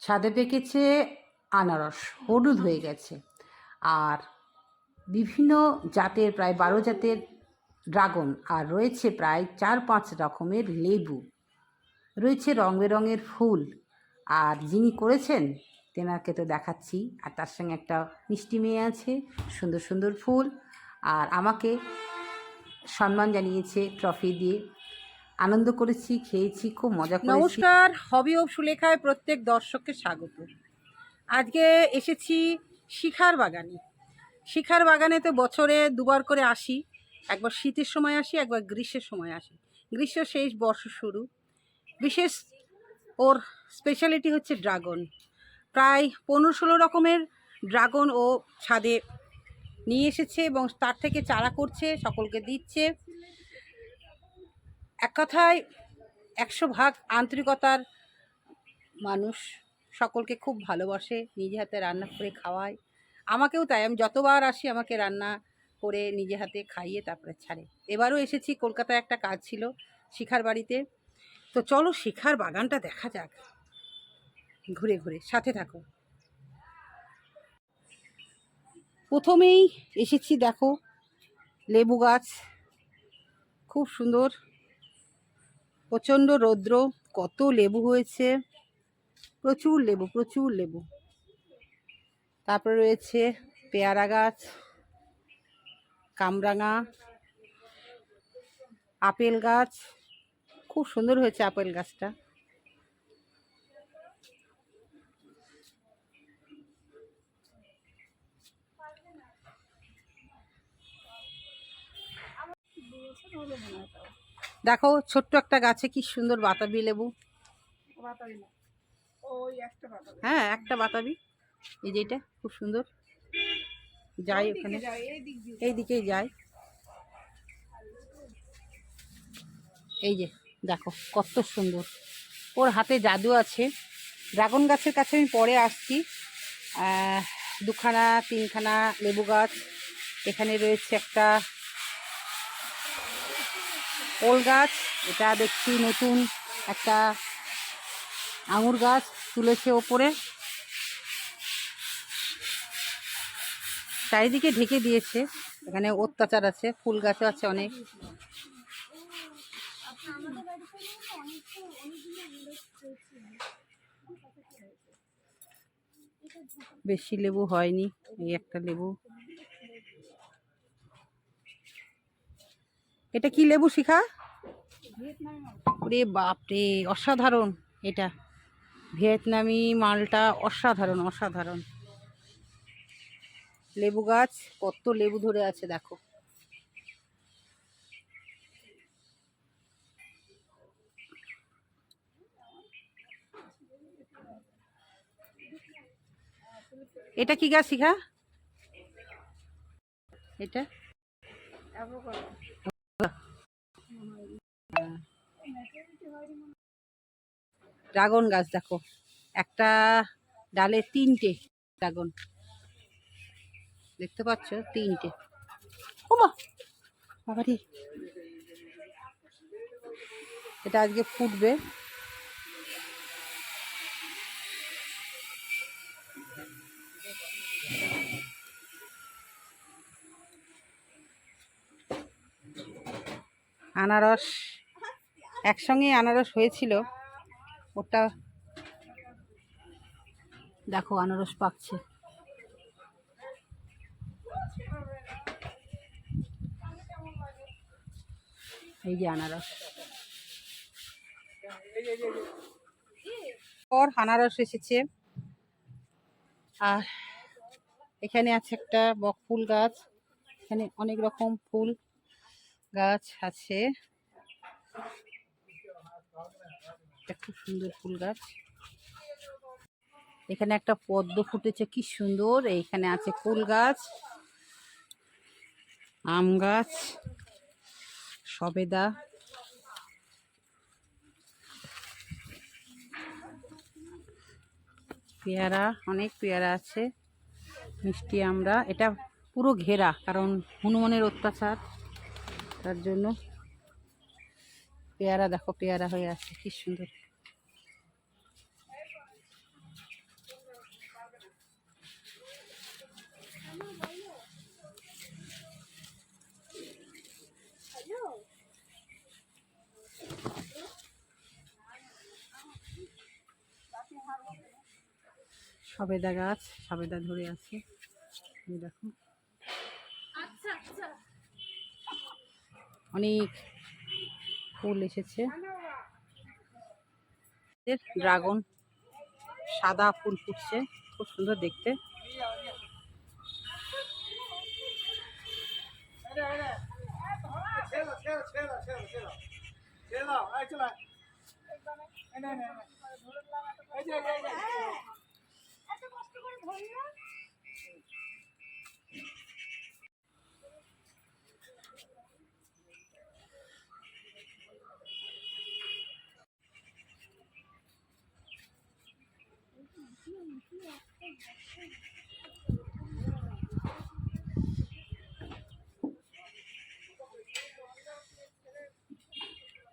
ছাদে পেকেছে আনারস, হলুদ হয়ে গেছে। আর বিভিন্ন জাতের, প্রায় বারো জাতের ড্রাগন, আর রয়েছে প্রায় চার পাঁচ রকমের লেবু। রয়েছে রং বেরঙের ফুল। আর যিনি করেছেন, তেনাকে তো দেখাচ্ছি। আর তার সঙ্গে একটা মিষ্টি মেয়ে আছে, সুন্দর সুন্দর ফুল। আর আমাকে সম্মান জানিয়েছে, ট্রফি দিয়ে। আনন্দ করেছি, খেয়েছি, খুব মজা নমস্কার, হবি অফ সুলেখায় প্রত্যেক দর্শককে স্বাগত। আজকে এসেছি শিখার বাগানে। শিখার বাগানে তো বছরে দুবার করে আসি, একবার শীতের সময় আসি, একবার গ্রীষ্মের সময় আসি। গ্রীষ্ম শেষ বর্ষ শুরু। বিশেষ ওর স্পেশালিটি হচ্ছে ড্রাগন। প্রায় পনেরো ষোলো রকমের ড্রাগন ও ছাদে নিয়ে এসেছে এবং তার থেকে চারা করছে, সকলকে দিচ্ছে। এক কথায় একশো ভাগ আন্তরিকতার মানুষ সকলকে খুব ভালোবাসে, নিজে হাতে রান্না করে খাওয়ায়। আমাকেও তাই, আমি যতবার আসি আমাকে রান্না করে নিজে হাতে খাইয়ে তারপরে ছাড়ে। এবারও এসেছি, কলকাতায় একটা কাজ ছিল শিখার বাড়িতে। তো চলো শিখার বাগানটা দেখা যাক। ঘুরে ঘুরে, সাথে থাকো। প্রথমেই এসেছি, দেখো, লেবু গাছ। খুব সুন্দর। প্রচণ্ড রৌদ্র, কত লেবু হয়েছে। প্রচুর লেবু প্রচুর লেবু। তারপরে রয়েছে পেয়ারা গাছ, কামরাঙা, আপেল গাছ। খুব সুন্দর হয়েছে আপেল গাছটা। দেখো ছোট্ট একটা গাছে কি সুন্দর বাতাবি লেবু। হ্যাঁ একটা বাতাবি। এই যেটা খুব সুন্দর। যাই ওখানে। এই দিকেই যাই এই যে দেখো কত সুন্দর। ওর হাতে জাদু আছে। ড্রাগন গাছের কাছে আমি পরে আসছি। দুখানা তিনখানা লেবু গাছ। এখানে রয়েছে একটা ওল গাছ, এটা দেখছি নতুন একটা আঙুর গাছ তুলেছে ওপরে। চারিদিকে ঢেকে দিয়েছে, এখানে অত্যাচার আছে, ফুল গাছও আছে অনেক। বেশি লেবু হয়নি, এই একটা লেবু। এটা কি লেবু শিখা? ওরে বাপরে, অসাধারণ এটা। ভিয়েতনামি মালটা অসাধারণ অসাধারণ। লেবু গাছ, কত লেবু ধরে আছে, দেখো। এটা কি গাছ শিখা? এটা? ড্রাগন গাছ, দেখো। একটা ডালে তিনটে ড্রাগন। দেখতে পাচ্ছ? তিনটে। ওমা এটা আজকে ফুটবে। আনারস। একসঙ্গে আনারস হয়েছিল। ওটা দেখো, আনারস পাকছে। এই যে আনারস। পর আনারস এসেছে। আর এখানে আছে একটা বক ফুল গাছ। এখানে অনেক রকম ফুল গাছ আছে। এটা খুব সুন্দর ফুল গাছ। এখানে একটা পদ্ম ফুটেছে, কি সুন্দর। এইখানে আছে ফুল গাছ, আম গাছ, সবেদা। পেয়ারা, অনেক পেয়ারা আছে, মিষ্টি আমরা। এটা পুরো ঘেরা, কারণ হনুমানের অত্যাচার, তার জন্য। পেয়ারা দেখো, পেয়ারা হয়ে আছে, কি সুন্দর। সবেদা গাছ সবেদা ধরে আছে। দেখো। অনেক ফুল এসেছে। ড্রাগন সাদা ফুল ফুটছে খুব সুন্দর দেখতে।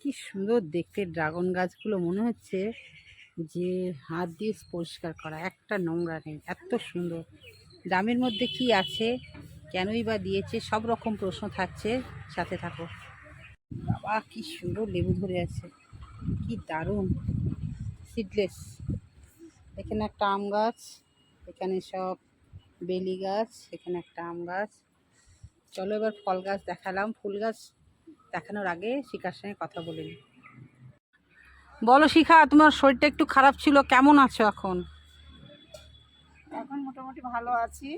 কি সুন্দর দেখতে ড্রাগন গাছগুলো মনে হচ্ছে। যে হাত দিয়ে পরিষ্কার করা, একটা নোংরা নেই, এত সুন্দর। দামের মধ্যে কি আছে, কেনই বা দিয়েছে, সব রকম প্রশ্ন থাকছে, সাথে থাকো। বাবা, কি সুন্দর লেবু ধরে আছে, কি দারুণ। সিডলেস এখানে একটা আম গাছ, এখানে সব বেলি গাছ, এখানে একটা আম গাছ। চলো এবার ফল গাছ দেখালাম। ফুল গাছ দেখানোর আগে শিখার সঙ্গে কথা বলে নিই। বলো শিখা তোমার শরীরটা একটু খারাপ ছিল কেমন আছো এখন? এখন মোটামুটি ভালো আছি।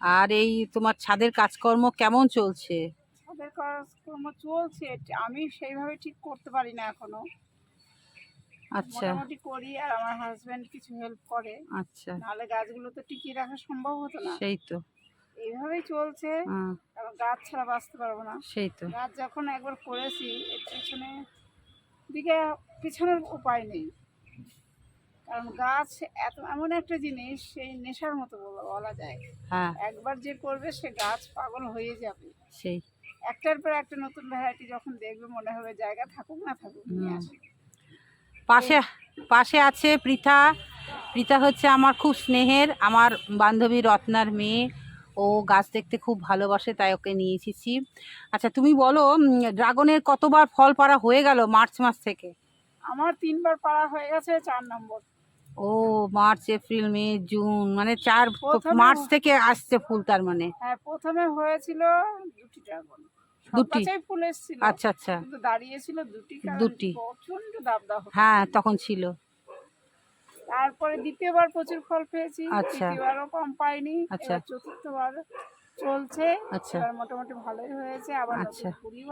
আর এই তোমার ছাদের কাজকর্ম কেমন চলছে? ওদের কাজকর্ম চলছে আমি সেইভাবে ঠিক করতে পারি না এখনও। আচ্ছা। মোটামুটি করি আর আমার হাজবেন্ড কিছু হেল্প করে। আচ্ছা। নাহলে গাছগুলো তো টিকিয়ে রাখা সম্ভব হতো না। সেই তো। এইভাবেই চলছে। কারণ গাছ ছাড়া বাঁচতে পারব না। সেই তো। গাছ যখন একবার করেছি এর পিছনে দিকে পিছনের উপায় নেই। কারণ গাছ এত এমন একটা জিনিস সেই নেশার মতো বলা- যায়। হ্যাঁ। একবার যে করবে সে গাছ পাগল হয়ে যাবে। সেই। একটার পর একটা নতুন ভ্যারাইটি যখন দেখবে মনে হবে জায়গা থাকুক না থাকুক নিয়ে। আসবে। পাশে পাশে আছে পৃথা। পৃথা হচ্ছে আমার খুব স্নেহের আমার বান্ধবী রত্নার মেয়ে। ও গাছ দেখতে খুব ভালোবাসে তাই ওকে নিয়ে এসেছি। আচ্ছা তুমি বলো ড্রাগনের কতবার ফল পাড়া হয়ে গেল মার্চ মাস থেকে? আমার তিনবার পাড়া হয়ে গেছে চার নম্বর। ও মার্চ এপ্রিল মে জুন মানে চার মার্চ থেকে আসছে ফুল তার মানে? হ্যাঁ প্রথমে হয়েছিল দুটি ড্রাগন। দুটি? ফুল এসেছিল। আচ্ছা আচ্ছা। দাঁড়িয়েছিল দুটি দুটি। প্রচণ্ড দাবদাহ। হ্যাঁ তখন ছিল। তারপরে দ্বিতীয়বার প্রচুর ফল পেয়েছি আচ্ছা। তৃতীয়বারও কম পাইনি আচ্ছা। চতুর্থবার চলছে আচ্ছা। মোটামুটি ভালোই হয়েছে আবার আচ্ছা।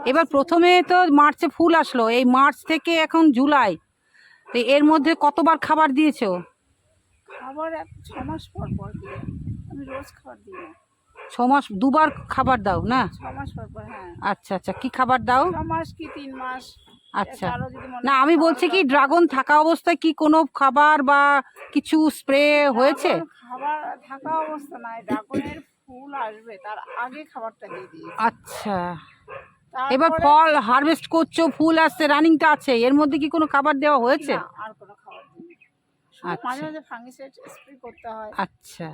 এবার প্রথমে তো মার্চে ফুল আসলো এই মার্চ থেকে এখন জুলাই তো এর মধ্যে কতবার খাবার দিয়েছ? খাবার এক ছ মাস পর পর দিই আমি রোজ খাবার দিই না। ছ মাস দুবার খাবার দাও না? ছ মাস পর পর হ্যাঁ। আচ্ছা আচ্ছা কি খাবার দাও? ছ মাস কি তিন মাস আচ্ছা। না আমি বলছি কি ড্রাগন থাকা অবস্থায় কি কোনো খাবার বা কিছু স্প্রে হয়েছে? খাবার থাকা অবস্থা নাই ড্রাগনের ফুল আসবে তার আগে খাবারটা দিয়ে দিই আচ্ছা। এবার ফল হারভেস্ট করছ ফুল আসছে রানিংটা আছে এর মধ্যে কি কোনো খাবার দেওয়া হয়েছে? আর কোনো খাবার দিই আচ্ছা। মাঝে মাঝে ফাঙ্গিসাইড স্প্রে করতে হয়। আচ্ছা।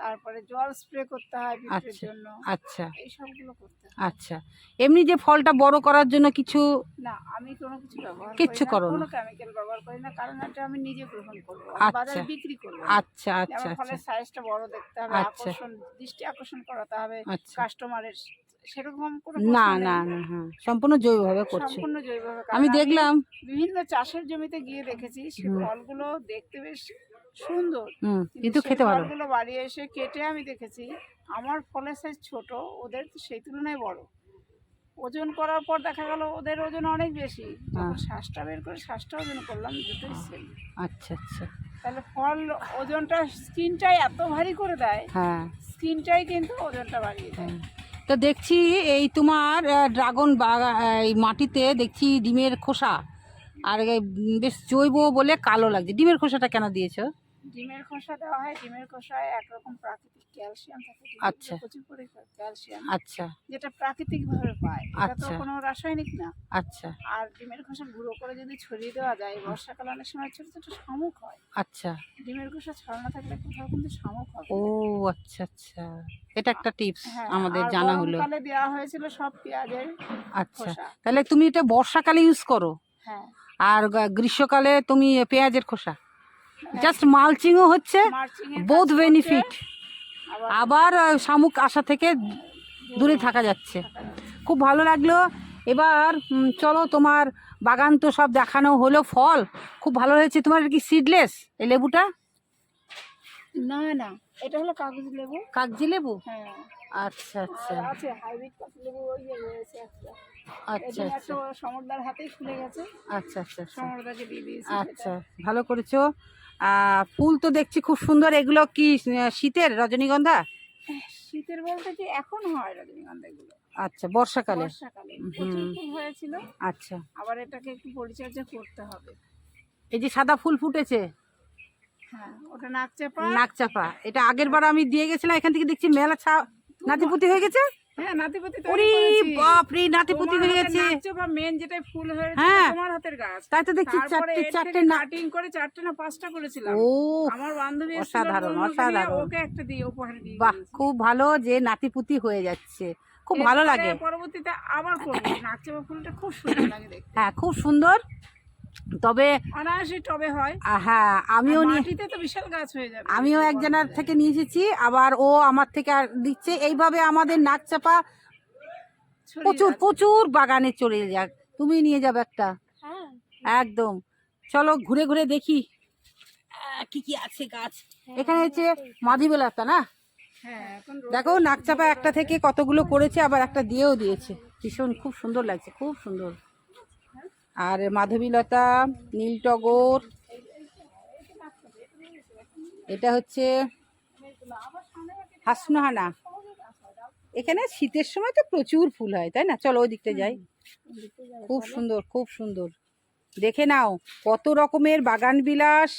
তারপরে জল স্প্রে করতে হয় আচ্ছা। জন্য। আচ্ছা। এই সবগুলো করতে হয়। আচ্ছা। এমনি যে ফলটা বড় করার জন্য কিছু না আমি কোনো কিছু ব্যবহার কিচ্ছু করি না। কোনো কেমিক্যাল ব্যবহার করি না কারণ এটা আমি নিজে গ্রহণ করব। আচ্ছা। বাজারে বিক্রি করব। আচ্ছা আচ্ছা আচ্ছা ফলের সাইজটা বড় দেখতে হবে আচ্ছা। আকর্ষণ দৃষ্টি আকর্ষণ করাতে হবে আচ্ছা। কাস্টমারের সেরকম কোনো না না না হ্যাঁ। সম্পূর্ণ জৈবভাবে করছ। সম্পূর্ণ জৈবভাবে আমি দেখলাম। বিভিন্ন চাষের জমিতে গিয়ে দেখেছি সে ফলগুলো দেখতে বেশ সুন্দর। কিন্তু খেতে ভালো ফলগুলো বাড়ি এসে কেটে আমি দেখেছি আমার ফলের সাইজ ছোট ওদের সেই তুলনায় বড়। ওজন করার পর দেখা গেল ওদের ওজন অনেক বেশি। শ্বাসটা বের করে শ্বাসটা ওজন করলাম দুটোই সেম আচ্ছা আচ্ছা। তাহলে ফল ওজনটা স্কিনটাই এত ভারী করে দেয় হ্যাঁ। স্কিনটাই কিন্তু ওজনটা বাড়িয়ে দেয়। তো দেখছি এই তোমার ড্রাগন বাগা এই মাটিতে দেখছি ডিমের খোসা। আর বেশ জৈব বলে কালো লাগছে। ডিমের খোসাটা কেন দিয়েছ? ডিমের খোসা দেওয়া হয়। ডিমের খোসায় একরকম প্রাকৃতিক ক্যালসিয়াম থাকে। আচ্ছা। প্রচুর পরিমাণ ক্যালসিয়াম। আচ্ছা। যেটা প্রাকৃতিক ভাবে পায়। এটা তো আচ্ছা। কোনো রাসায়নিক না। আচ্ছা। আর ডিমের খোসা গুঁড়ো করে যদি ছড়িয়ে দেওয়া যায় বর্ষাকালে অনেক সময় ছোট ছোট শামুক হয়। আচ্ছা। ডিমের খোসা ছড়ানো থাকলে কোথাও কিন্তু শামুক হবে ও আচ্ছা আচ্ছা। এটা একটা টিপস হ্যাঁ, আমাদের জানা হলো। গরমকালে দেওয়া হয়েছিল সব পেঁয়াজের আচ্ছা। তাহলে তুমি এটা বর্ষাকালে ইউজ করো। আর গ্রীষ্মকালে তুমি পেঁয়াজের খোসা। জাস্ট মালচিংও হচ্ছে করছে, বেনিফিট আবার শামুক আশা থেকে দূরে থাকা যাচ্ছে। খুব ভালো লাগল। এবার চলো তোমার বাগান তো সব দেখানো হলো ফল। খুব ভালো হয়েছে। তোমার কি সিডলেস এই লেবুটা? না না। এটা হলো কাগজ লেবু। কাগজি লেবু? হ্যাঁ। আচ্ছা আচ্ছা। আছে হাইব্রিড কাগজ লেবু ওই যে রয়েছে একটা। আচ্ছা আচ্ছা। সমরদার হাতেই খুলে গেছে। আচ্ছা আচ্ছা আচ্ছা। সমরদাকে দিয়ে দিয়েছি আচ্ছা ভালো করেছ। ফুল তো দেখছি খুব সুন্দর। এগুলো কি শীতের? রজনীগন্ধা? শীতের বলতে কি এখন হয় রজনীগন্ধা এগুলো। আচ্ছা বর্ষাকালে। বর্ষাকালে। ফুল হয়েছিল। আচ্ছা। আবার এটাকে একটু পরিচর্যা করতে হবে। এই যে সাদা ফুল ফুটেছে। হ্যাঁ ওটা নাক চাপা। নাকচাপা এটা আগের বার আমি দিয়ে গেছিলাম এখান থেকে দেখছি মেলা ছা নাতিপুতি হয়ে গেছে? হ্যাঁ নাতিপতি ওরে বাপ রে নাতিপুতি নাকচাপা মেন যেটা ফুল হয়েছে হ্যাঁ। তোমার হাতের গাছ। তাই তো দেখছি চারটে চারটে কাটিং করে চারটে না পাঁচটা করেছিলাম। ও আমার বান্ধবী অসাধারণ, অসাধারণ। ওকে একটা দিয়ে উপহার দিয়ে বাহ খুব ভালো যে নাতিপুতি হয়ে যাচ্ছে। খুব ভালো লাগে। পরবর্তীতে আবার করব নাকচাপা ফুলটা খুব সুন্দর লাগে দেখতে। হ্যাঁ খুব সুন্দর। তবে টবে হয়। হ্যাঁ আমিও মাটিতে তো বিশাল গাছ হয়ে যাবে। আমিও একজনের থেকে নিয়ে এসেছি আবার ও আমার থেকে আর দিচ্ছে। এইভাবে আমাদের নাকচাপা প্রচুর প্রচুর বাগানে চলে যাক। তুমি নিয়ে যাবে একটা। হ্যাঁ। একদম। চলো ঘুরে ঘুরে দেখি কি কি আছে গাছ। এখানে হচ্ছে মাধিবেলাতা না? হ্যাঁ দেখো নাকচাপা একটা থেকে কতগুলো করেছে আবার একটা দিয়েও দিয়েছে। ভীষণ খুব সুন্দর লাগছে খুব সুন্দর। আর মাধবীলতা নীলটগর এটা হচ্ছে হাসনোহানা। এখানে শীতের সময় তো প্রচুর ফুল হয় তাই না? চলো ওই দিকটা যাই। খুব সুন্দর খুব সুন্দর। দেখে নাও কত রকমের বাগান বিলাস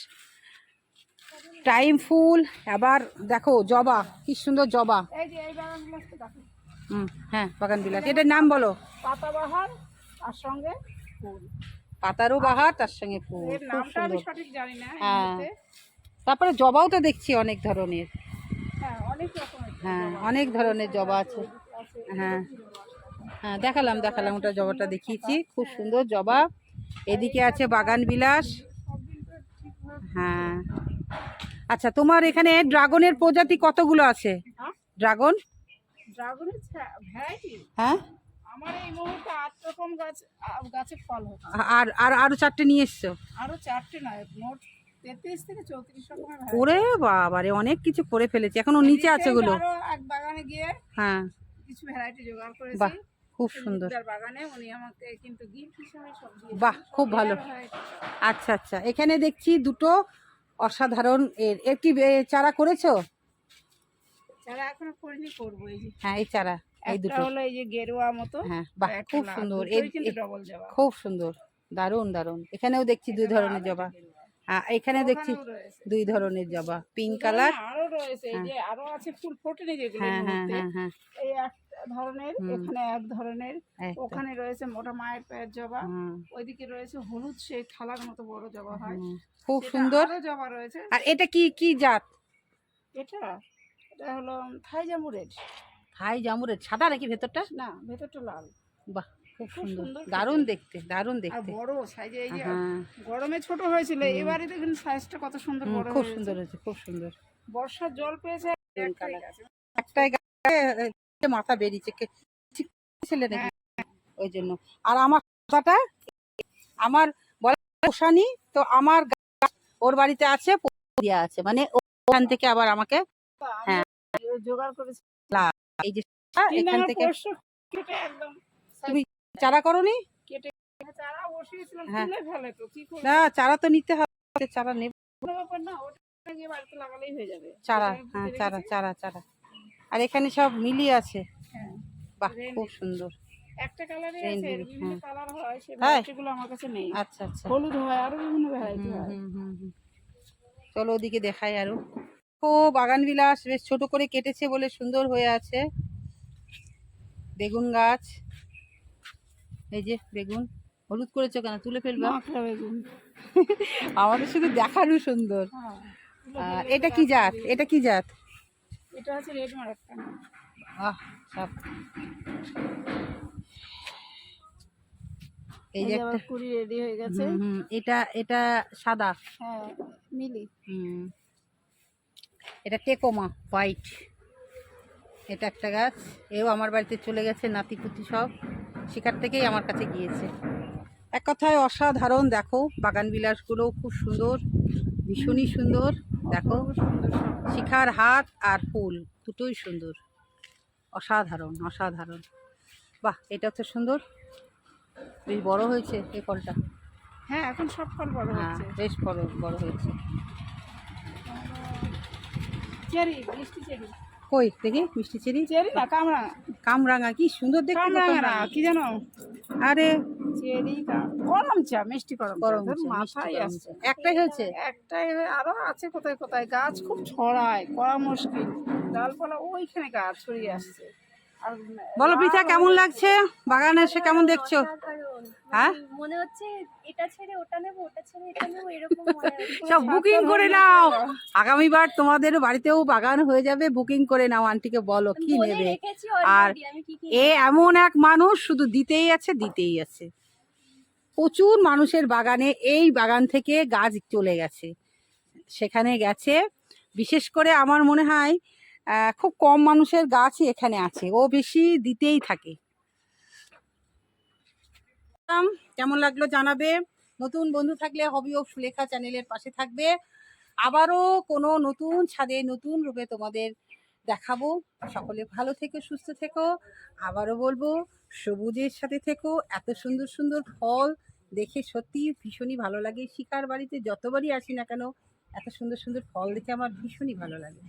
টাইম ফুল আবার দেখো জবা কি সুন্দর জবা। হুম হ্যাঁ বাগান বিলাস এটার নাম বলো। পাতাবাহার আর সঙ্গে ফুল। পাতারও বাহার তার সঙ্গে ফুল। খুব সুন্দর। সঠিক জানি না হ্যাঁ। তারপরে জবাও তো দেখছি অনেক ধরনের। হ্যাঁ অনেক হ্যাঁ অনেক ধরনের জবা আছে। হ্যাঁ। হ্যাঁ দেখালাম দেখালাম ওটা জবাটা দেখিয়েছি। খুব সুন্দর জবা। এদিকে আছে বাগান বিলাস। হ্যাঁ। আচ্ছা তোমার এখানে ড্রাগনের প্রজাতি কতগুলো আছে? হ্যাঁ? ড্রাগন? ড্রাগনের হ্যাঁ? আমার এই মুহূর্তে আট রকম গাছ ফল হচ্ছে আর আর আরও চারটে নিয়ে এসছো? আরও চারটে নয় মোট তেত্রিশ থেকে চৌত্রিশ রকমের ওরে বাবারে অনেক কিছু করে ফেলেছি। এখন ও নিচে আছে গুলো এক বাগানে গিয়ে হ্যাঁ। কিছু ভ্যারাইটি জোগাড় করেছি। বাহ খুব সুন্দর। বাগানে উনি আমাকে কিন্তু গিফট হিসেবে সব দিয়েছেন বাহ খুব ভালো। আচ্ছা আচ্ছা। এখানে দেখছি দুটো অসাধারণ এর। এর কি চারা করেছ? যারা এখনও করিনি করব এই যে। হ্যাঁ এই চারা এই দুটো। হলো এই যে গেরুয়া মতো হ্যাঁ বাহ খুব সুন্দর। ডবল জবা। খুব সুন্দর দারুণ দারুণ। এখানেও দেখছি দুই ধরনের জবা। হ্যাঁ এখানে দেখছি দুই ধরনের জবা পিঙ্ক কালার আরও রয়েছে এই যে আরও আছে ফুল ফোটেনি যেগুলো হ্যাঁ হ্যাঁ হ্যাঁ হ্যাঁ। এই এক ধরনের এখানে এক ধরনের। ওখানে রয়েছে মোটা মায়ের পায়ের জবা। হুম, ওইদিকে রয়েছে হলুদ সেই থালার মতো বড় জবা হয়। খুব সুন্দর। জবা রয়েছে। আর এটা কি কি জাত? এটা এটা হলো থাইজামু রেড। হাই জামুরের সাদা নাকি ভেতরটা? না ভেতরটা লাল। বাহ খুব সুন্দর। দারুণ দেখতে দারুণ দেখতে। বড় সাইজে এই যে হ্যাঁ গরমে ছোট হয়েছিল এবারে দেখুন সাইজটা কত সুন্দর বড় খুব সুন্দর হয়েছে খুব সুন্দর। বর্ষার জল পেয়েছে একটাই গাছে। মাথা বেরিয়েছে। ছেলে নাকি? ওই জন্য। আর আমার কথাটা আমার পোষানি তো আমার ওর বাড়িতে আছে আছে। মানে ওখান থেকে আবার আমাকে হ্যাঁ। জোগাড় করেছি। এই যে এখান থেকে কেটে একদম তুমি চারা করনি? কেটে চারা বসিয়েছিলাম হ্যাঁ। তুলে ফেলে তো কি করব? না চারা তো নিতে হবে চারা নেব। না ওটা গিয়ে বাড়িতে লাগালেই হয়ে যাবে। চারা হ্যাঁ চারা চারা চারা। আর এখানে সব মিলি আছে। হ্যাঁ। বাহ খুব সুন্দর। একটা কালারে আছে বিভিন্ন হ্যাঁ। কালার হয় সেই তাই? ভ্যারাইটিগুলো আমার কাছে নেই। আচ্ছা আচ্ছা। হলুদ হয় আরও বিভিন্ন ভ্যারাইটি হয়। চলো ওদিকে দেখাই আরও। বাগান বিলাস বেশ ছোট করে কেটেছে বলে সুন্দর হয়ে আছে। বেগুন গাছ। এই যে বেগুন। হলুদ করেছ কেন? তুলে ফেলবা। বেগুন। আমাদের শুধু দেখানো সুন্দর। হ্যাঁ এটা কি জাত? এটা কি জাত? এটা হচ্ছে রেড মারাক্কা আহ সব এই যে একটা। কুড়ি রেডি হয়ে গেছে। এটা এটা সাদা। হ্যাঁ মিলি। হুম। এটা টেকোমা হোয়াইট। এটা একটা গাছ এও আমার বাড়িতে চলে গেছে নাতি নাতিপুতি সব। সেখান থেকেই আমার কাছে গিয়েছে। এক কথায় অসাধারণ দেখো। বাগান বিলাসগুলো খুব সুন্দর ভীষণই সুন্দর দেখো। শিখার হাত আর ফুল দুটোই সুন্দর। অসাধারণ অসাধারণ। বাহ এটা হচ্ছে সুন্দর। বেশ বড় হয়েছে এই ফলটা। হ্যাঁ এখন সব ফল বড় হ্যাঁ বেশ বড় বড় হয়েছে। চেরি মিষ্টি চেরি। কই দেখি মিষ্টি চেরি? চেরি না কামরা কামরাঙা কি সুন্দর দেখতে কামরাঙা। কি জানো? আরে। চেরি করম চা মিষ্টি করম গরম মাথায় আসছে একটাই হয়েছে? একটাই হয়ে- আরও আছে কোথায় কোথায়? গাছ খুব ছড়ায় করা মুশকিল। ডালপালা ওইখানে গাছ ছড়িয়ে আসছে। বলো লাল কেমন লাগছে? বাগানে এসে কেমন দেখছ? হ্যাঁ? মানে হচ্ছে এটা ছেড়ে ওটা নেব ওটা ছেড়ে এটা নেব এরকম সব বুকিং করে নাও। আগামীবার তোমাদের বাড়িতেও বাগান হয়ে যাবে বুকিং করে নাও। আন্টিকে বলো কি নেবে? আর এ এমন এক মানুষ শুধু দিতেই আছে দিতেই আছে। প্রচুর মানুষের বাগানে এই বাগান থেকে গাছ চলে গেছে। সেখানে গেছে। বিশেষ করে আমার মনে হয় খুব কম মানুষের গাছই এখানে আছে। ও বেশি দিতেই থাকে। কেমন লাগল জানাবে। নতুন বন্ধু থাকলে হবি ও সুলেখা চ্যানেলের পাশে থাকবে। আবারও কোনো নতুন ছাদে নতুন রূপে তোমাদের দেখাবো। সকলে ভালো থেকো, সুস্থ থেকো। আবারও বলব, সবুজের সাথে থেকো। এত সুন্দর সুন্দর ফল দেখে সত্যি ভীষণই ভালো লাগে। শিকার বাড়িতে যতবারই আসি না কেন, এত সুন্দর সুন্দর ফল দেখে আমার ভীষণই ভালো লাগে।